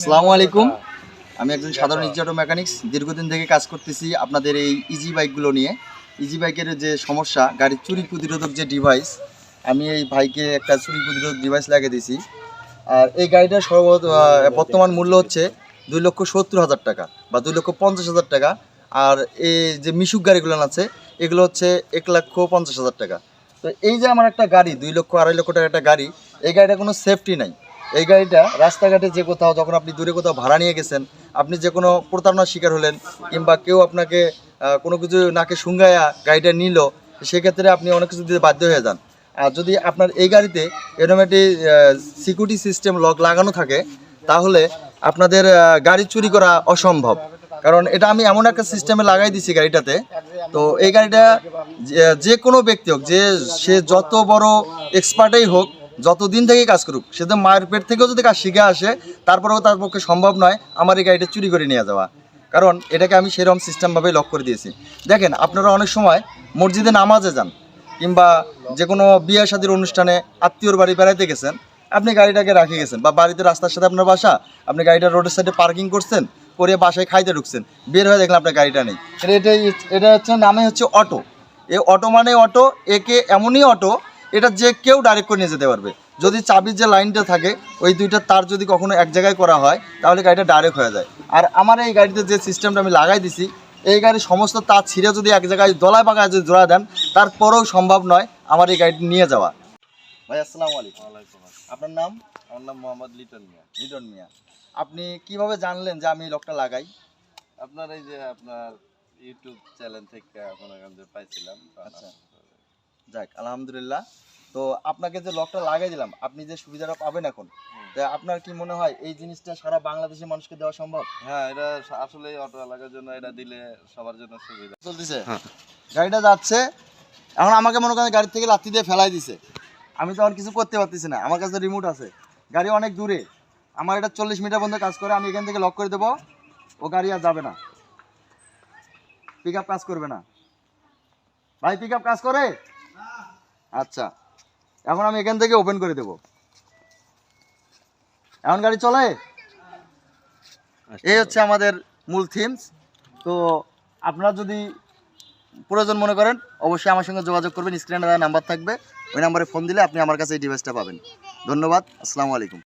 আসসালামু আলাইকুম। আমি একজন সাধারণ ইজি মেকানিক্স। দীর্ঘদিন থেকে কাজ করতেছি আপনাদের এই ইজি বাইকগুলো নিয়ে। ইজি বাইকের যে সমস্যা গাড়ির চুরি প্রতিরোধক যে ডিভাইস আমি এই ভাইকে একটা চুরি প্রতিরোধক ডিভাইস লাগিয়ে দিয়েছি। আর এই গাড়িটার সর্ব বর্তমান মূল্য হচ্ছে দুই লক্ষ সত্তর হাজার টাকা বা দুই লক্ষ পঞ্চাশ হাজার টাকা। আর এই যে মিশুক গাড়িগুলো আছে এগুলো হচ্ছে এক লক্ষ পঞ্চাশ হাজার টাকা। তো এই যে আমার একটা গাড়ি দুই লক্ষ আড়াই লক্ষ টাকার একটা গাড়ি এই গাড়িটা কোনো সেফটি নাই। এই গাড়িটা রাস্তাঘাটে যে কোথাও, যখন আপনি দূরে কোথাও ভাড়া নিয়ে গেছেন, আপনি যে কোনো প্রতারণার শিকার হলেন কিংবা কেউ আপনাকে কোনো কিছু নাকে শুঙ্গায়া গাড়িটা নিল, সেক্ষেত্রে আপনি অনেক কিছু দিতে বাধ্য হয়ে যান। আর যদি আপনার এই গাড়িতে এরকম একটি সিকিউরিটি সিস্টেম লক লাগানো থাকে, তাহলে আপনাদের গাড়ি চুরি করা অসম্ভব। কারণ এটা আমি এমন একটা সিস্টেমে লাগাই দিছি গাড়িটাতে। তো এই গাড়িটা, যে- যে কোনো ব্যক্তি হোক, যে, সে যত বড় এক্সপার্টেই হোক যতদিন থেকে কাজ করুক, সে তো মায়ের পেট থেকেও যদি কাজ শিখে আসে, তারপরেও তার পক্ষে সম্ভব নয় আমার এই গাড়িটা চুরি করে নিয়ে যাওয়া। কারণ এটাকে আমি সেরকম সিস্টেমভাবে লক করে দিয়েছি। দেখেন, আপনারা অনেক সময় মসজিদে নামাজে যান, কিংবা যে কোনো বিয়ে শাদির অনুষ্ঠানে আত্মীয়র বাড়ি বেড়াইতে গেছেন, আপনি গাড়িটাকে রাখে গেছেন, বা বাড়িতে রাস্তার সাথে আপনার বাসা, আপনি গাড়িটা রোডের সাইডে পার্কিং করছেন করে বাসায় খাইতে ঢুকছেন, বের হয়ে দেখলাম আপনার গাড়িটা নেই। এটা এটা এটা হচ্ছে, নামে হচ্ছে অটো। এই অটো মানে অটো, একে এমনই অটো এটা যে কেউ ডাইরেক্ট করে নিয়ে যেতে পারবে। যদি চাবির যে লাইনটা থাকে ওই দুইটা তার যদি কখনো এক জায়গায় করা হয় তাহলে গাড়িটা ডাইরেক্ট হয়ে যায়। আর আমার এই গাড়িতে যে সিস্টেমটা আমি লাগাই দিছি এই গাড়ির সমস্ত তার ছিঁড়ে যদি এক জায়গায় দলায় পাকায় যদি জোড়া দেন তারপরেও সম্ভব নয় আমার এই গাড়িটি নিয়ে যাওয়া। ভাই আসসালামু আলাইকুম। আপনার নাম? আমার নাম মোহাম্মদ লিটন মিয়া। লিটন মিয়া। আপনি কীভাবে জানলেন যে আমি লকটা লাগাই? আপনার এই যে আপনার ইউটিউব চ্যানেল থেকে মনে করেন যে পাইছিলাম আচ্ছা। যাক আলহামদুলিল্লাহ। তো আপনাকে যে লকটা লাগাই দিলাম আপনি যে সুবিধাটা পাবেন এখন তা আপনার কি মনে হয় এই জিনিসটা সারা বাংলাদেশের মানুষকে দেওয়া সম্ভব? হ্যাঁ এটা আসলে অটো এলাকার জন্য এটা দিলে সবার জন্য সুবিধা। চলতেছে। গাড়িটা যাচ্ছে এখন আমাকে মনে করেন গাড়ি থেকে লাথি দিয়ে ফেলাই দিছে। আমি তো আর কিছু করতে পারতেছি না আমার কাছে রিমোট আছে। গাড়ি অনেক দূরে আমার এটা চল্লিশ মিটার পর্যন্ত কাজ করে আমি এখান থেকে লক করে দেবো ও গাড়ি আর যাবে না। পিক আপ কাজ করবে না। ভাই পিক আপ কাজ করে? আচ্ছা। এখন আমি এখান থেকে ওপেন করে দেব। এখন গাড়ি চলে? এই হচ্ছে আমাদের মূল থিমস তো আপনারা যদি প্রয়োজন মনে করেন, অবশ্যই আমার সঙ্গে যোগাযোগ করবেন। স্ক্রিনে নাম্বার থাকবে। ওই নাম্বারে ফোন দিলে আপনি আমার কাছে এই ডিভাইসটা পাবেন। ধন্যবাদ। আসসালামু আলাইকুম।